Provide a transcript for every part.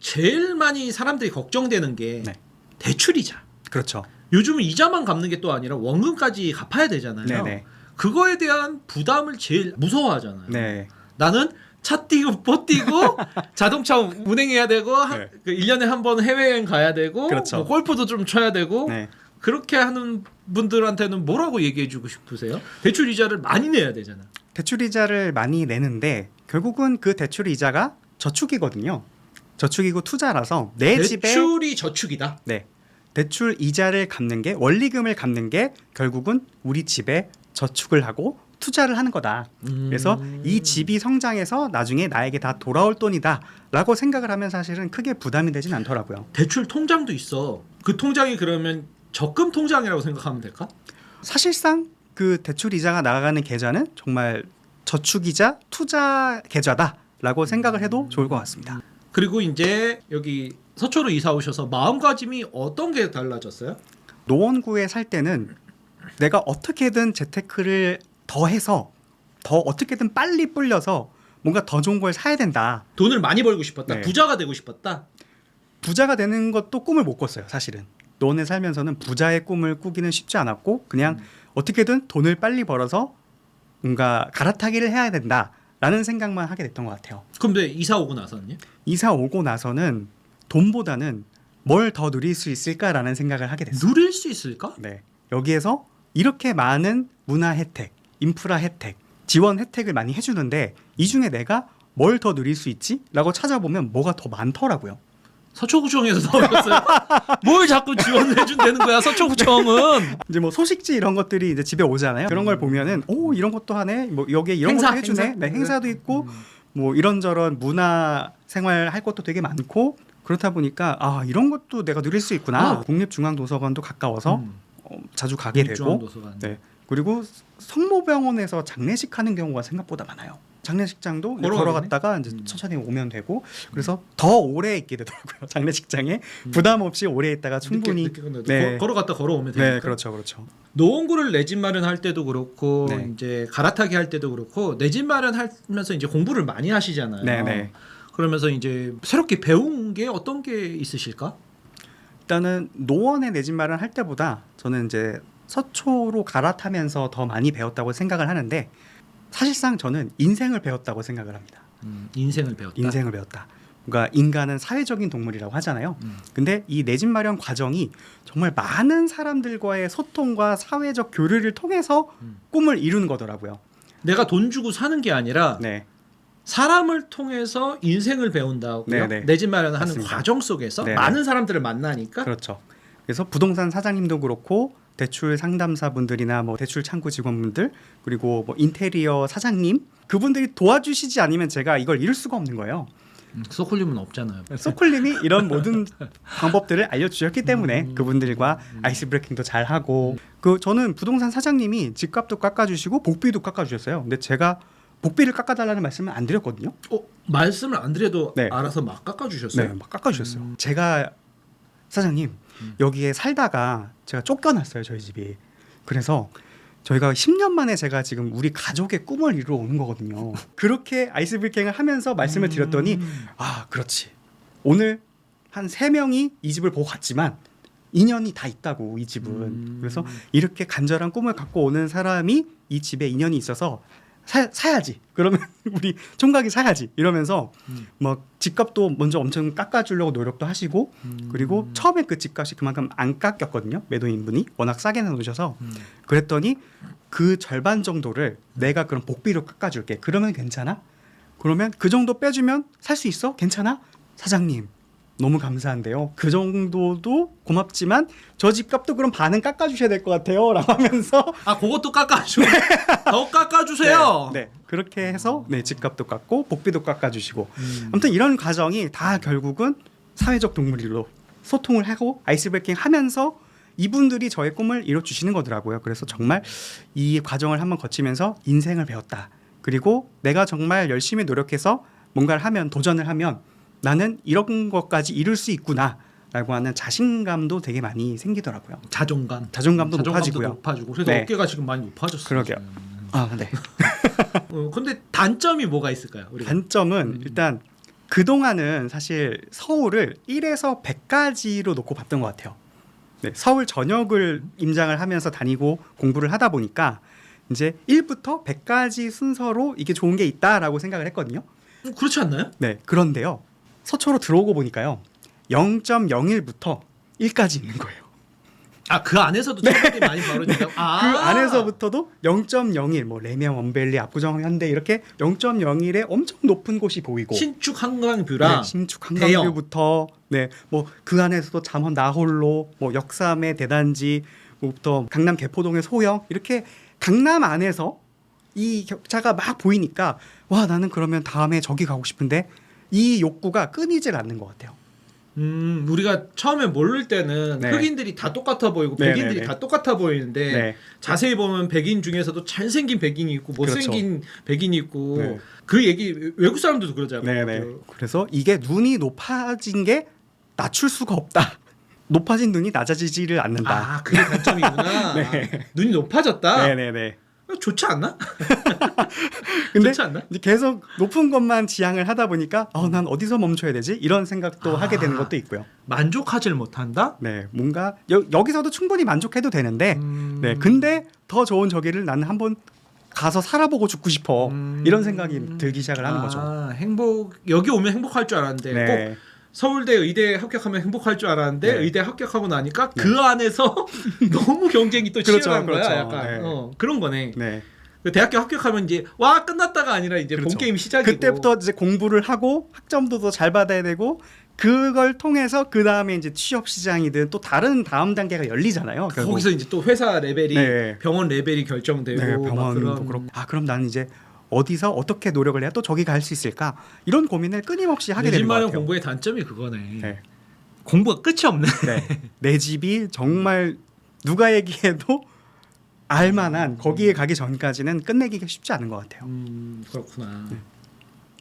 제일 많이 사람들이 걱정되는 게 네. 대출이자. 그렇죠. 요즘은 이자만 갚는 게 또 아니라 원금까지 갚아야 되잖아요. 네네. 그거에 대한 부담을 제일 무서워하잖아요. 네. 나는 차 띄고 뽀 띄고 자동차 운행해야 되고 한, 네. 그 1년에 한 번 해외여행 가야 되고 그렇죠. 뭐 골프도 좀 쳐야 되고 네. 그렇게 하는 분들한테는 뭐라고 얘기해 주고 싶으세요? 대출 이자를 많이 내야 되잖아. 대출 이자를 많이 내는데 결국은 그 대출 이자가 저축이거든요. 저축이고 투자라서 내 집에 대출이 저축이다. 네. 대출 이자를 갚는 게 원리금을 갚는 게 결국은 우리 집에 저축을 하고 투자를 하는 거다. 음. 그래서 이 집이 성장해서 나중에 나에게 다 돌아올 돈이다라고 생각을 하면 사실은 크게 부담이 되진 않더라고요. 대출 통장도 있어. 그 통장이 그러면 적금 통장이라고 생각하면 될까? 사실상 그 대출 이자가 나가는 계좌는 정말 저축이자 투자 계좌다라고 생각을 해도 좋을 것 같습니다. 그리고 이제 여기 서초로 이사 오셔서 마음가짐이 어떤 게 달라졌어요? 노원구에 살 때는 내가 어떻게든 재테크를 더 해서 더 어떻게든 빨리 불려서 뭔가 더 좋은 걸 사야 된다. 돈을 많이 벌고 싶었다. 네. 부자가 되고 싶었다. 부자가 되는 것도 꿈을 못 꿨어요, 사실은. 노원에 살면서는 부자의 꿈을 꾸기는 쉽지 않았고 그냥 어떻게든 돈을 빨리 벌어서 뭔가 갈아타기를 해야 된다라는 생각만 하게 됐던 것 같아요. 근데 이사 오고 나서는요? 이사 오고 나서는 돈보다는 뭘 더 누릴 수 있을까라는 생각을 하게 됐어요. 누릴 수 있을까? 네. 여기에서 이렇게 많은 문화 혜택, 인프라 혜택, 지원 혜택을 많이 해주는데 이 중에 내가 뭘 더 누릴 수 있지? 라고 찾아보면 뭐가 더 많더라고요. 서초구청에서 나오셨어요? 뭘 자꾸 지원을 해준다는 거야 서초구청은 이제 뭐 소식지 이런 것들이 이제 집에 오잖아요. 그런 걸 보면은 오 이런 것도 하네. 뭐 여기에 이런 행사, 것도 해주네. 행사? 네, 행사도 있고 음. 뭐 이런저런 문화 생활 할 것도 되게 많고 그렇다 보니까 아 이런 것도 내가 누릴 수 있구나. 아. 국립중앙도서관도 가까워서 음. 어, 자주 가게 되고 중앙도서관. 네. 그리고 성모병원에서 장례식 하는 경우가 생각보다 많아요. 장례식장도 걸어가겠네? 걸어갔다가 이제 음. 천천히 오면 되고 그래서 더 오래 있게 되더라고요. 장례식장에 음. 부담 없이 오래 있다가 충분히 늦게, 늦게 끝나도 네. 거- 걸어갔다 걸어오면 되니까. 네 그렇죠 그렇죠. 노원구를 내 집 마련할 때도 그렇고 네. 이제 갈아타기 할 때도 그렇고 내 집 마련하면서 이제 공부를 많이 하시잖아요. 네 네. 그러면서 이제 새롭게 배운 게 어떤 게 있으실까? 일단은 노원에 내 집 마련 할 때보다 저는 이제 서초로 갈아타면서 더 많이 배웠다고 생각을 하는데 사실상 저는 인생을 배웠다고 생각을 합니다. 음, 인생을 배웠다. 인생을 배웠다. 그러니까 인간은 사회적인 동물이라고 하잖아요. 음. 근데 이 내 집 마련 과정이 정말 많은 사람들과의 소통과 사회적 교류를 통해서 음. 꿈을 이루는 거더라고요. 내가 돈 주고 사는 게 아니라 네. 사람을 통해서 인생을 배운다고요. 네, 네. 내집 마련을 하는 맞습니다. 과정 속에서 네, 네. 많은 사람들을 만나니까 그렇죠. 그래서 부동산 사장님도 그렇고 대출 상담사분들이나 뭐 대출 창구 직원분들 그리고 뭐 인테리어 사장님 그분들이 도와주시지 않으면 제가 이걸 이룰 수가 없는 거예요. 음, 소콜림은 없잖아요. 소콜님이 이런 모든 방법들을 알려주셨기 때문에 음. 그분들과 아이스 브레이킹도 잘 하고 그 저는 부동산 사장님이 집값도 깎아주시고 복비도 깎아주셨어요. 근데 제가 복비를 깎아달라는 말씀은 안 드렸거든요. 어, 말씀을 안 드려도 네. 알아서 막 깎아주셨어요. 네, 막 깎아주셨어요. 음. 제가 사장님 음. 여기에 살다가 제가 쫓겨났어요 저희 집이. 그래서 저희가 10년 만에 제가 지금 우리 가족의 꿈을 이루어 오는 거거든요. 그렇게 아이스 브레이킹을 하면서 말씀을 드렸더니 음. 아 그렇지 오늘 한 세 명이 이 집을 보고 갔지만 인연이 다 있다고 이 집은 음. 그래서 이렇게 간절한 꿈을 갖고 오는 사람이 이 집에 인연이 있어서 사, 사야지 그러면 우리 총각이 사야지 이러면서 음. 뭐 집값도 먼저 엄청 깎아주려고 노력도 하시고 음. 그리고 처음에 그 집값이 그만큼 안 깎였거든요 매도인분이 워낙 싸게 내놓으셔서 음. 그랬더니 그 절반 정도를 내가 그럼 복비로 깎아줄게. 그러면 괜찮아? 그러면 그 정도 빼주면 살 수 있어? 괜찮아? 사장님 너무 감사한데요. 그 정도도 고맙지만 저 집값도 그럼 반은 깎아주셔야 될 것 같아요. 라고 하면서 아, 그것도 깎아줘. 더 깎아주세요. 네, 네. 그렇게 해서 네 집값도 깎고 복비도 깎아주시고 음. 아무튼 이런 과정이 다 결국은 사회적 동물로 소통을 하고 아이스 브레이킹 하면서 이분들이 저의 꿈을 이뤄 주시는 거더라고요. 그래서 정말 이 과정을 한번 거치면서 인생을 배웠다. 그리고 내가 정말 열심히 노력해서 뭔가를 하면 도전을 하면 나는 이런 것까지 이룰 수 있구나 라고 하는 자신감도 되게 많이 생기더라고요. 자존감. 자존감도 자존감도 높아지고요. 높아지고 그래서 네. 어깨가 지금 많이 높아졌어요. 그러게요. 지금. 아, 네. 어, 근데 단점이 뭐가 있을까요? 우리가? 단점은 음. 일단 그 동안은 사실 서울을 1에서 100까지로 놓고 봤던 것 같아요. 네, 서울 전역을 임장을 하면서 다니고 공부를 하다 보니까 이제 1부터 100까지 순서로 이게 좋은 게 있다라고 생각을 했거든요. 음, 그렇지 않나요? 네, 그런데요. 서초로 들어오고 보니까요. 0.01부터 1까지 있는 거예요. 아 그 안에서도 차이들이 많이 벌어진다고. 아. 그 안에서부터도 0.01, 뭐 레미안, 원벨리, 압구정, 현대 이렇게 0.01의 엄청 높은 곳이 보이고 신축 한강뷰랑 네, 신축 대형. 한강뷰부터 네, 뭐 그 안에서도 잠원 나홀로, 뭐 역삼의 대단지, 뭐부터 강남 개포동의 소형 이렇게 강남 안에서 이 격차가 막 보이니까 와 나는 그러면 다음에 저기 가고 싶은데 이 욕구가 끊이질 않는 것 같아요. 음 우리가 처음에 모를 때는 네. 흑인들이 다 똑같아 보이고 네, 백인들이 네, 네. 다 똑같아 보이는데 네, 자세히 보면 백인 중에서도 잘생긴 백인이 있고 못생긴 백인이 있고 네. 그 얘기 외국 사람들도 그러잖아요. 네, 네. 그래서 이게 눈이 높아진 게 낮출 수가 없다. 높아진 눈이 낮아지지를 않는다. 아 그게 단점이구나. 네. 눈이 높아졌다. 네, 네, 네. 좋지 않나? 근데 좋지 않나? 이제 계속 높은 것만 지향을 하다 보니까 어, 난 어디서 멈춰야 되지? 이런 생각도 아. 하게 되는 것도 있고요. 만족하질 못한다. 네, 뭔가 여, 여기서도 충분히 만족해도 되는데, 음. 네, 근데 더 좋은 저기를 나는 한번 가서 살아보고 죽고 싶어 음. 이런 생각이 들기 시작을 하는 아, 거죠. 행복 여기 오면 행복할 줄 알았는데 꼭 네, 서울대 의대 합격하면 행복할 줄 알았는데 네. 의대 합격하고 나니까 네. 그 안에서 너무 경쟁이 또 그렇죠, 치열한 그렇죠. 거야. 약간 네. 어, 그런 거네. 네. 그 대학교 합격하면 이제 와 끝났다가 아니라 이제 그렇죠. 본 게임 시작이고. 그때부터 이제 공부를 하고 학점도 더 잘 받아야 되고 그걸 통해서 그 다음에 이제 취업 시장이든 또 다른 다음 단계가 열리잖아요. 결국. 거기서 이제 또 회사 레벨이 네. 병원 레벨이 결정되고 네, 막 병원도 그런 그렇고 아 그럼 나는 이제 어디서 어떻게 노력을 해야 또 저기 갈 수 있을까 이런 고민을 끊임없이 하게 되는 것 같아요. 공부의 단점이 그거네. 네. 공부가 끝이 없네. 네. 내 집이 정말 누가 얘기해도 알만한 거기에 가기 전까지는 끝내기가 쉽지 않은 것 같아요. 음 그렇구나. 네.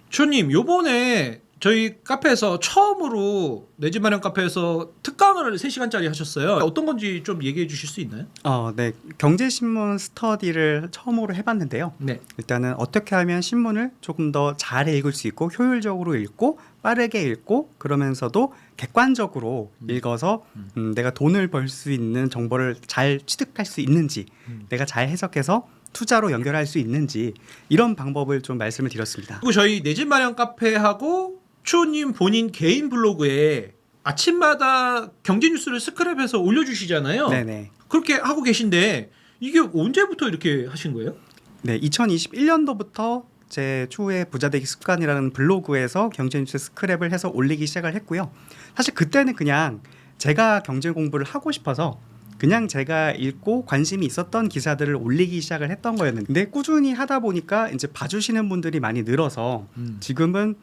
추님 요번에 저희 카페에서 처음으로 내 집 마련 카페에서 특강을 3시간짜리 하셨어요. 어떤 건지 좀 얘기해 주실 수 있나요? 어, 네. 경제신문 스터디를 처음으로 해봤는데요. 네. 일단은 어떻게 하면 신문을 조금 더 잘 읽을 수 있고 효율적으로 읽고 빠르게 읽고 그러면서도 객관적으로 음. 읽어서 음. 음, 내가 돈을 벌 수 있는 정보를 잘 취득할 수 있는지 음. 내가 잘 해석해서 투자로 연결할 수 있는지 이런 방법을 좀 말씀을 드렸습니다. 그리고 저희 내 집 마련 카페하고 추님 본인 개인 블로그에 아침마다 경제 뉴스를 스크랩해서 올려주시잖아요. 네네. 그렇게 하고 계신데 이게 언제부터 이렇게 하신 거예요? 네, 2021년도부터 제 추후에 부자되기 습관이라는 블로그에서 경제 뉴스 스크랩을 해서 올리기 시작을 했고요. 사실 그때는 그냥 제가 경제 공부를 하고 싶어서 그냥 제가 읽고 관심이 있었던 기사들을 올리기 시작을 했던 거였는데 꾸준히 하다 보니까 이제 봐주시는 분들이 많이 늘어서 지금은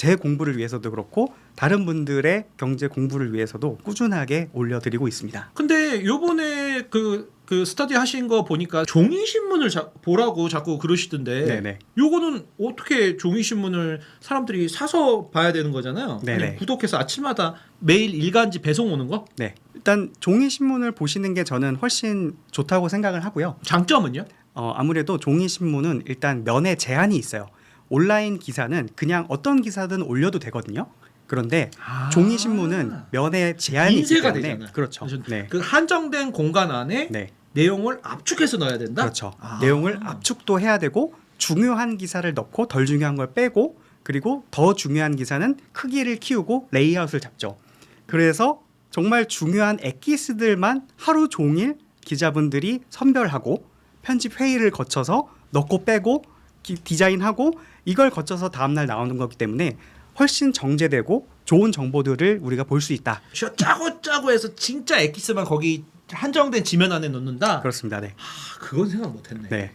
제 공부를 위해서도 그렇고 다른 분들의 경제 공부를 위해서도 꾸준하게 올려드리고 있습니다. 근데 요번에 그, 그 스터디 하신 거 보니까 종이 신문을 자, 보라고 자꾸 그러시던데 네네. 요거는 어떻게 종이 신문을 사람들이 사서 봐야 되는 거잖아요. 네네. 아니, 구독해서 아침마다 매일 일간지 배송 오는 거? 네. 일단 종이 신문을 보시는 게 저는 훨씬 좋다고 생각을 하고요. 장점은요? 어, 아무래도 종이 신문은 일단 면에 제한이 있어요. 온라인 기사는 그냥 어떤 기사든 올려도 되거든요. 그런데 종이 신문은 면에 제한이 있기 아. 때문에 되잖아. 그렇죠. 네. 그 한정된 공간 안에 네. 내용을 압축해서 넣어야 된다. 그렇죠. 아. 내용을 압축도 해야 되고 중요한 기사를 넣고 덜 중요한 걸 빼고 그리고 더 중요한 기사는 크기를 키우고 레이아웃을 잡죠. 그래서 정말 중요한 엑기스들만 하루 종일 기자분들이 선별하고 편집 회의를 거쳐서 넣고 빼고 기- 디자인하고 이걸 거쳐서 다음 날 나오는 거기 때문에 훨씬 정제되고 좋은 정보들을 우리가 볼 수 있다. 짜고 짜고 해서 진짜 엑기스만 거기 한정된 지면 안에 넣는다. 그렇습니다. 네. 아, 그건 생각 못했네. 네.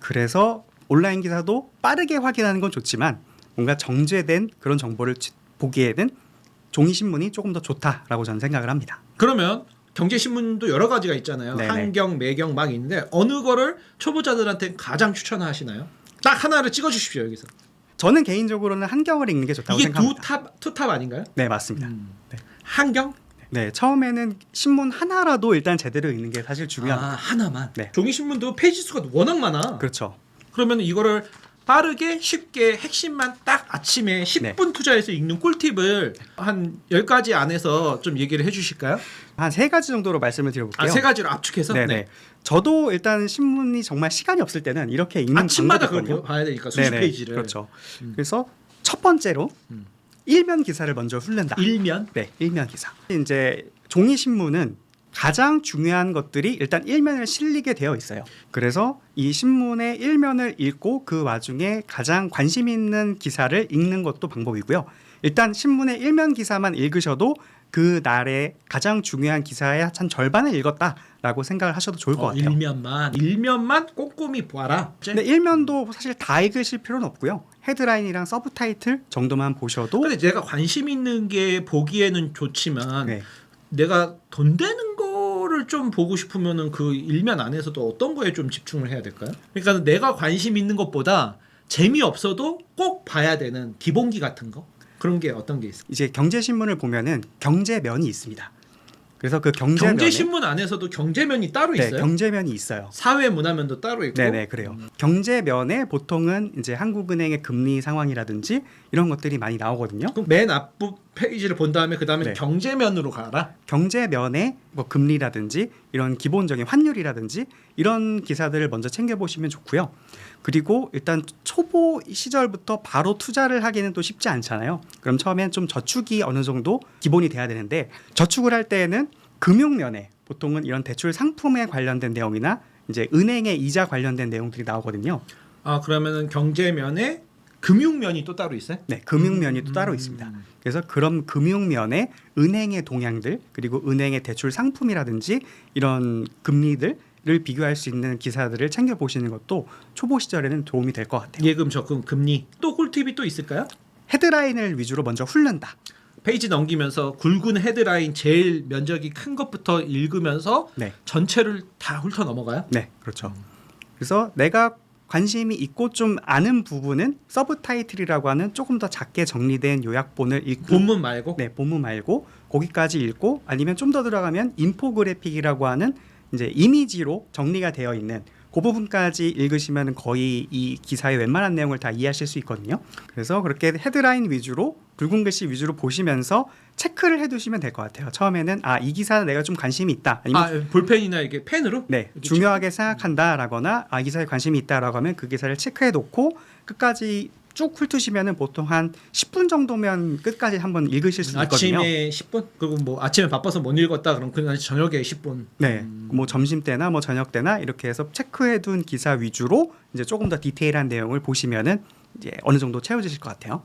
그래서 온라인 기사도 빠르게 확인하는 건 좋지만 뭔가 정제된 그런 정보를 치- 보기에는 종이 신문이 조금 더 좋다라고 저는 생각을 합니다. 그러면 경제 신문도 여러 가지가 있잖아요. 네네. 한경, 매경 막 있는데 어느 거를 초보자들한테 가장 추천하시나요? 딱 하나를 찍어 주십시오 여기서. 저는 개인적으로는 한경을 읽는 게 좋다고 이게 두 생각합니다. 탑, 투탑 아닌가요? 네, 맞습니다. 음. 네. 한경? 네, 처음에는 신문 하나라도 일단 제대로 읽는 게 사실 중요합니다. 아, 하나만. 네. 종이 신문도 페이지 수가 워낙 많아. 그렇죠. 그러면 이거를 빠르게 쉽게 핵심만 딱 아침에 10분 네. 투자해서 읽는 꿀팁을 한 10가지 안에서 좀 얘기를 해 주실까요? 한 세 가지 정도로 말씀을 드려볼게요. 아, 세 가지로 압축해서 네네. 저도 일단 신문이 정말 시간이 없을 때는 이렇게 읽는 아침마다 방법이 그걸 있거든요. 봐야 되니까 수십 네네. 페이지를. 그렇죠. 음. 그래서 첫 번째로 음. 일면 기사를 먼저 훑는다. 일면 네, 일면 기사. 이제 종이 신문은 가장 중요한 것들이 일단 일면을 실리게 되어 있어요. 그래서 이 신문의 일면을 읽고 그 와중에 가장 관심 있는 기사를 읽는 것도 방법이고요. 일단 신문의 일면 기사만 읽으셔도 그 날의 가장 중요한 기사의 한 절반을 읽었다라고 생각을 하셔도 좋을 것 어, 같아요. 일면만 일면만 꼼꼼히 봐라. 근데 일면도 사실 다 읽으실 필요는 없고요. 헤드라인이랑 서브타이틀 정도만 보셔도 근데 내가 관심 있는 게 보기에는 좋지만 네. 내가 돈 되는 거를 좀 보고 싶으면은 그 일면 안에서도 어떤 거에 좀 집중을 해야 될까요? 그러니까 내가 관심 있는 것보다 재미 없어도 꼭 봐야 되는 기본기 같은 거 그런 게 어떤 게 있어요? 이제 경제 신문을 보면은 경제면이 있습니다. 그래서 그 경제 신문 안에서도 경제면이 따로 네, 있어요. 경제면이 있어요. 사회 문화면도 따로 있고. 네네 그래요. 경제면에 보통은 이제 한국은행의 금리 상황이라든지 이런 것들이 많이 나오거든요. 그럼 맨 앞부 페이지를 본 다음에 그 다음에 네. 경제면으로 가라. 경제면에 뭐 금리라든지 이런 기본적인 환율이라든지 이런 기사들을 먼저 챙겨 보시면 좋고요. 그리고 일단 초보 시절부터 바로 투자를 하기는 또 쉽지 않잖아요. 그럼 처음엔 좀 저축이 어느 정도 기본이 돼야 되는데 저축을 할 때에는 금융면에 보통은 이런 대출 상품에 관련된 내용이나 이제 은행의 이자 관련된 내용들이 나오거든요. 아 그러면은 경제면에 금융면이 또 따로 있어요? 네, 금융면이 또 따로 있습니다. 그래서 그런 금융면에 은행의 동향들 그리고 은행의 대출 상품이라든지 이런 금리들을 비교할 수 있는 기사들을 챙겨 보시는 것도 초보 시절에는 도움이 될 것 같아요. 예금, 적금, 금리 또 꿀팁이 또 있을까요? 헤드라인을 위주로 먼저 훑는다. 페이지 넘기면서 굵은 헤드라인 제일 면적이 큰 것부터 읽으면서 네, 전체를 다 훑어 넘어가요? 네, 그렇죠. 그래서 내가 관심이 있고 좀 아는 부분은 서브 타이틀이라고 하는 조금 더 작게 정리된 요약본을 읽고 본문 말고? 네, 본문 말고 거기까지 읽고 아니면 좀 더 들어가면 인포그래픽이라고 하는 이제 이미지로 정리가 되어 있는 그 부분까지 읽으시면 거의 이 기사의 웬만한 내용을 다 이해하실 수 있거든요. 그래서 그렇게 헤드라인 위주로 굵은 글씨 위주로 보시면서 체크를 해두시면 될 것 같아요. 처음에는 아 이 기사 내가 좀 관심이 있다. 아니면 아 볼펜이나 이게 펜으로? 네 중요하게 생각한다라거나 아이 기사에 관심이 있다라고 하면 그 기사를 체크해 놓고 끝까지 쭉 훑으시면은 보통 한 10분 정도면 끝까지 한번 읽으실 수 있거든요. 아침에 10분 그리고 뭐 아침에 바빠서 못 읽었다 그럼 그날 저녁에 10분. 네, 뭐 점심 때나 뭐 저녁 때나 이렇게 해서 체크해둔 기사 위주로 이제 조금 더 디테일한 내용을 보시면은 이제 어느 정도 채워지실 것 같아요.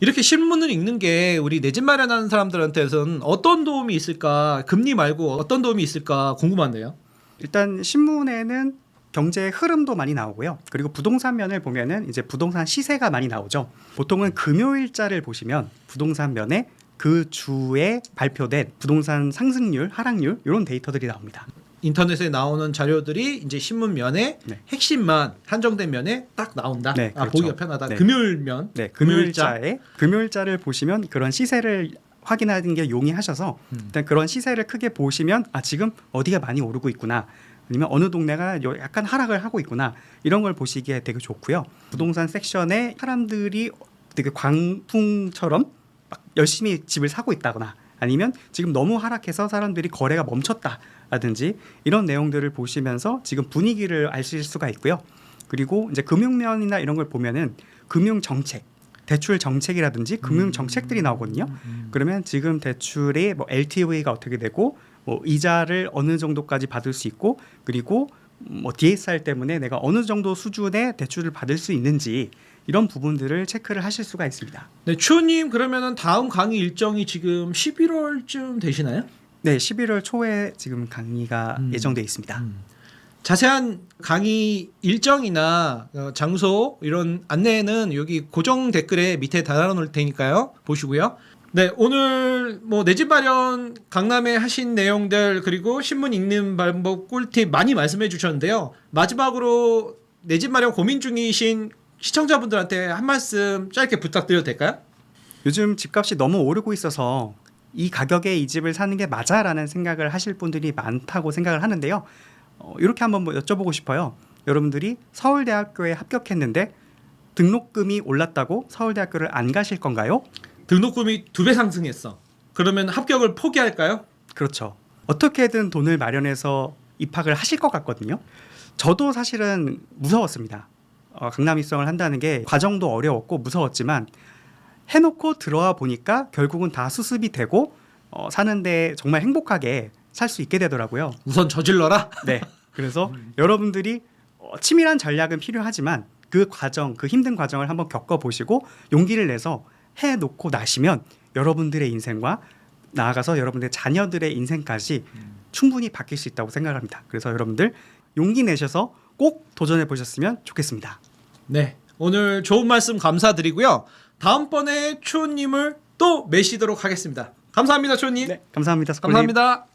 이렇게 신문을 읽는 게 우리 내 집 마련하는 사람들한테는 어떤 도움이 있을까? 금리 말고 어떤 도움이 있을까 궁금한데요. 일단 신문에는 경제의 흐름도 많이 나오고요. 그리고 부동산 면을 보면은 이제 부동산 시세가 많이 나오죠. 보통은 금요일자를 보시면 부동산 면에 그 주에 발표된 부동산 상승률, 하락률 이런 데이터들이 나옵니다. 인터넷에 나오는 자료들이 이제 신문 면에 네. 핵심만 한정된 면에 딱 나온다. 네, 아, 그렇죠. 보기가 편하다. 네. 금요일 면. 네, 금요일자. 금요일자에 금요일자를 보시면 그런 시세를 확인하는 게 용이하셔서 음. 일단 그런 시세를 크게 보시면 아 지금 어디가 많이 오르고 있구나 아니면 어느 동네가 요- 약간 하락을 하고 있구나. 이런 걸 보시기에 되게 좋고요. 부동산 섹션에 사람들이 되게 광풍처럼 막 열심히 집을 사고 있다거나 아니면 지금 너무 하락해서 사람들이 거래가 멈췄다라든지 이런 내용들을 보시면서 지금 분위기를 아실 수가 있고요. 그리고 이제 금융면이나 이런 걸 보면은 금융 정책 대출 정책이라든지 금융 정책들이 나오거든요. 그러면 지금 대출의 뭐 LTV가 어떻게 되고 뭐 이자를 어느 정도까지 받을 수 있고 그리고 뭐 DSR 때문에 내가 어느 정도 수준의 대출을 받을 수 있는지 이런 부분들을 체크를 하실 수가 있습니다. 네, 추님 그러면은 다음 강의 일정이 지금 11월쯤 되시나요? 네, 11월 초에 지금 강의가 음. 예정돼 있습니다. 자세한 강의 일정이나 어, 장소 이런 안내는 여기 고정 댓글에 밑에 달아놓을 테니까요. 보시고요. 네, 오늘 뭐 내 집 마련 강남에 하신 내용들 그리고 신문 읽는 방법 꿀팁 많이 말씀해 주셨는데요. 마지막으로 내 집 마련 고민 중이신 시청자분들한테 한 말씀 짧게 부탁드려도 될까요? 요즘 집값이 너무 오르고 있어서 이 가격에 이 집을 사는 게 맞아라는 생각을 하실 분들이 많다고 생각을 하는데요. 어, 이렇게 한번 뭐 여쭤보고 싶어요. 여러분들이 서울대학교에 합격했는데 등록금이 올랐다고 서울대학교를 안 가실 건가요? 등록금이 두 배 상승했어. 그러면 합격을 포기할까요? 그렇죠. 어떻게든 돈을 마련해서 입학을 하실 것 같거든요. 저도 사실은 무서웠습니다. 어, 강남 입성을 한다는 게 과정도 어려웠고 무서웠지만 해놓고 들어와 보니까 결국은 다 수습이 되고 어, 사는데 정말 행복하게 살 수 있게 되더라고요. 우선 저질러라. 네. 그래서 여러분들이 어, 치밀한 전략은 필요하지만 그 과정, 그 힘든 과정을 한번 겪어보시고 용기를 내서 해놓고 나시면 여러분들의 인생과 나아가서 여러분들의 자녀들의 인생까지 충분히 바뀔 수 있다고 생각합니다. 그래서 여러분들 용기 내셔서 꼭 도전해 보셨으면 좋겠습니다. 네. 오늘 좋은 말씀 감사드리고요. 다음번에 추호님을 또 매시도록 하겠습니다. 감사합니다, 추호님. 네, 감사합니다. 스콜님. 감사합니다.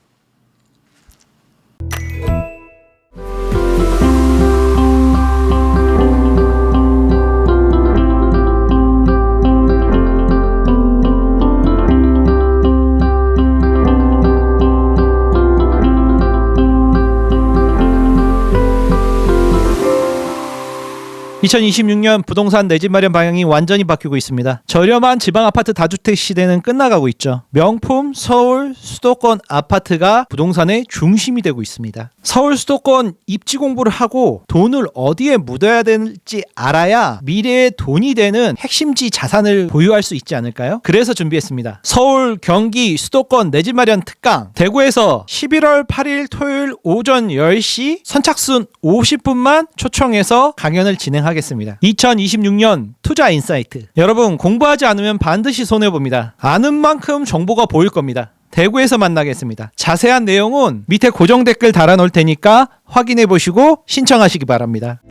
(2026년) 부동산 내 집 마련 방향이 완전히 바뀌고 있습니다. 저렴한 지방 아파트 다주택 시대는 끝나가고 있죠. 명품 서울 수도권 아파트가 부동산의 중심이 되고 있습니다. 서울 수도권 입지 공부를 하고 돈을 어디에 묻어야 될지 알아야 미래의 돈이 되는 핵심지 자산을 보유할 수 있지 않을까요? 그래서 준비했습니다. 서울 경기 수도권 내 집 마련 특강. 대구에서 11월 8일 토요일 오전 10시 선착순 50분만 초청해서 강연을 진행 하겠습니다. 2026년 투자 인사이트. 여러분 공부하지 않으면 반드시 손해 봅니다. 아는 만큼 정보가 보일 겁니다. 대구에서 만나겠습니다. 자세한 내용은 밑에 고정 댓글 달아 놓을 테니까 확인해 보시고 신청하시기 바랍니다.